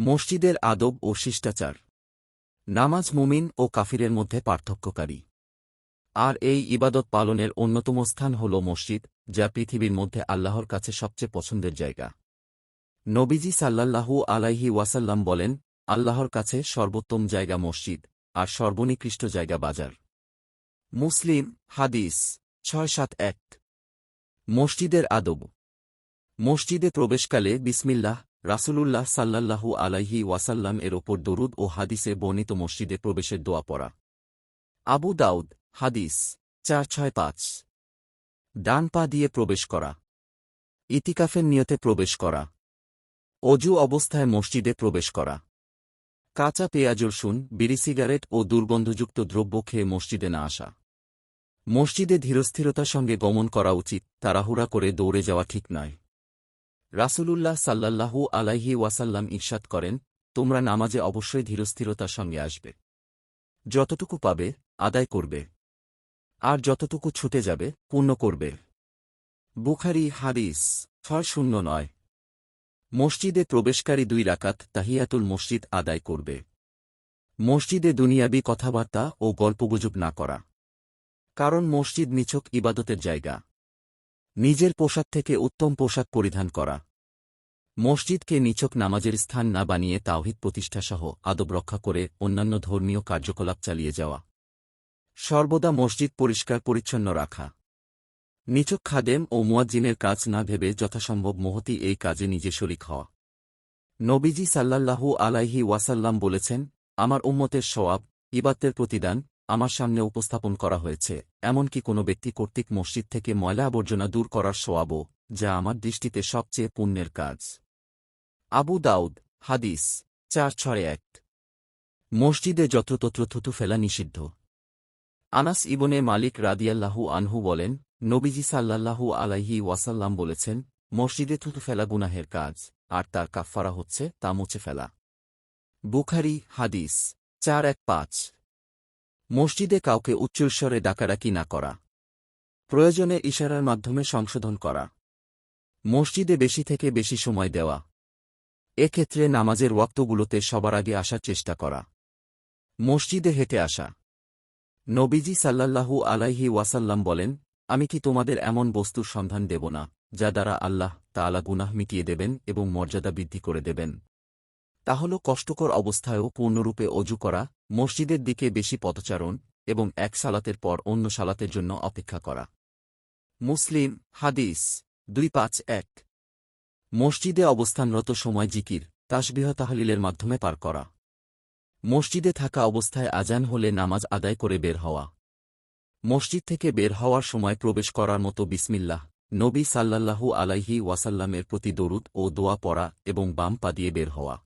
মসজিদের আদব ও শিষ্টাচার। নামাজ মুমিন ও কাফিরের মধ্যে পার্থক্যকারী। আর এই ইবাদত পালনের অন্যতম স্থান হল মসজিদ, যা পৃথিবীর মধ্যে আল্লাহর কাছে সবচেয়ে পছন্দের জায়গা। নবীজি সাল্লাল্লাহু আলাইহি ওয়াসাল্লাম বলেন, আল্লাহর কাছে সর্বোত্তম জায়গা মসজিদ আর সর্বনিকৃষ্ট জায়গা বাজার। মুসলিম, হাদিস, ছয় সাত এক। মসজিদের আদব। মসজিদে প্রবেশকালে বিসমিল্লাহ রাসূলুল্লাহ সাল্লাল্লাহু আলাইহি ওয়াসাল্লাম এর ওপর দরুদ ও হাদিসে বর্ণিত মসজিদে প্রবেশের দোয়া পড়া। আবু দাউদ, হাদিস, চার ছয় পাঁচ। ডান পা দিয়ে প্রবেশ করা। ইতিকাফের নিয়তে প্রবেশ করা। অজু অবস্থায় মসজিদে প্রবেশ করা। কাঁচা পেঁয়াজ রসুন বিড়ি সিগারেট ও দুর্গন্ধযুক্ত দ্রব্য খেয়ে মসজিদে না আসা। মসজিদে ধীরস্থিরতার সঙ্গে গমন করা উচিত, তাড়াহুড়া করে দৌড়ে যাওয়া ঠিক নয়। রাসূলুল্লাহ সাল্লাল্লাহু আলাইহি ওয়াসাল্লাম ঈর্ষাদ করেন, তোমরা নামাজে অবশ্যই ধীরস্থিরতার সঙ্গে আসবে। যতটুকু পাবে, আদায় করবে। আর যতটুকু ছুটে যাবে, পূর্ণ করবে। বুখারি হাদিস ছয় শূন্য নয়। মসজিদে প্রবেশকারী দুই রাকাত তাহিয়াতুল মসজিদ আদায় করবে। মসজিদে দুনিয়াবি কথাবার্তা ও গল্পগুজব না করা। কারণ মসজিদ নিছক ইবাদতের জায়গা। নিজের পোশাক থেকে উত্তম পোশাক পরিধান করা। মসজিদকে নিছক নামাজের স্থান না বানিয়ে তাওহিদ প্রতিষ্ঠাসহ আদব রক্ষা করে অন্যান্য ধর্মীয় কার্যকলাপ চালিয়ে যাওয়া। সর্বদা মসজিদ পরিষ্কার পরিচ্ছন্ন রাখা। নিচক খাদেম ও মুয়াজ্জিনের কাজ না ভেবে যথাসম্ভব মহতি এই কাজে নিজে শরিক হওয়া। নবীজি সাল্লাল্লাহু আলাইহি ওয়াসাল্লাম বলেছেন, আমার উম্মতের সওয়াব ইবাত্তের প্রতিদান আমার সামনে উপস্থাপন করা হয়েছে। এমনকি কোনো ব্যক্তি কর্তৃক মসজিদ থেকে ময়লা আবর্জনা দূর করার সোয়াবও যা আমার দৃষ্টিতে সবচেয়ে পুণ্যের কাজ। আবু দাউদ, হাদিস, চার ছয় এক। মসজিদে যত্রতত্র থুতু ফেলা নিষিদ্ধ। আনাস ইবনে মালিক রাদিয়াল্লাহু আনহু বলেন, নবীজি সাল্লাল্লাহু আলাইহি ওয়াসাল্লাম বলেছেন, মসজিদে থুতু ফেলা গুনাহের কাজ, আর তার কাফফারা হচ্ছে তা মুছে ফেলা। বুখারি, হাদিস, চার এক পাঁচ। মসজিদে কাউকে উচ্চস্বরে ডাকাডাকি না করা। প্রয়োজনে ইশারার মাধ্যমে সংশোধন করা। মসজিদে বেশি থেকে বেশি সময় দেওয়া। এক্ষেত্রে নামাজের ওয়াক্তগুলোতে সবার আগে আসার চেষ্টা করা। মসজিদে হেঁটে আসা। নবীজি সাল্লাল্লাহু আলাইহি ওয়াসাল্লাম বলেন, আমি কি তোমাদের এমন বস্তুর সন্ধান দেব না, যা দ্বারা আল্লাহ তাআলা গুনাহ মিটিয়ে দেবেন এবং মর্যাদা বৃদ্ধি করে দেবেন? তা হল কষ্টকর অবস্থায়ও পূর্ণরূপে অজু করা, মসজিদের দিকে বেশি পথচারণ এবং এক সালাতের পর অন্য সালাতের জন্য অপেক্ষা করা। মুসলিম হাদিস দুই পাঁচ এক। মসজিদে অবস্থানরত সময় জিকির, তাসবিহ তাহলিলের মাধ্যমে পার করা। মসজিদে থাকা অবস্থায় আজান হলে নামাজ আদায় করে বের হওয়া। মসজিদ থেকে বের হওয়ার সময় প্রবেশ করার মতো বিসমিল্লাহ, নবী সাল্লাল্লাহু আলাইহি ওয়াসাল্লামের প্রতি দরুদ ও দোয়া পড়া এবং বাম পা দিয়ে বের হওয়া।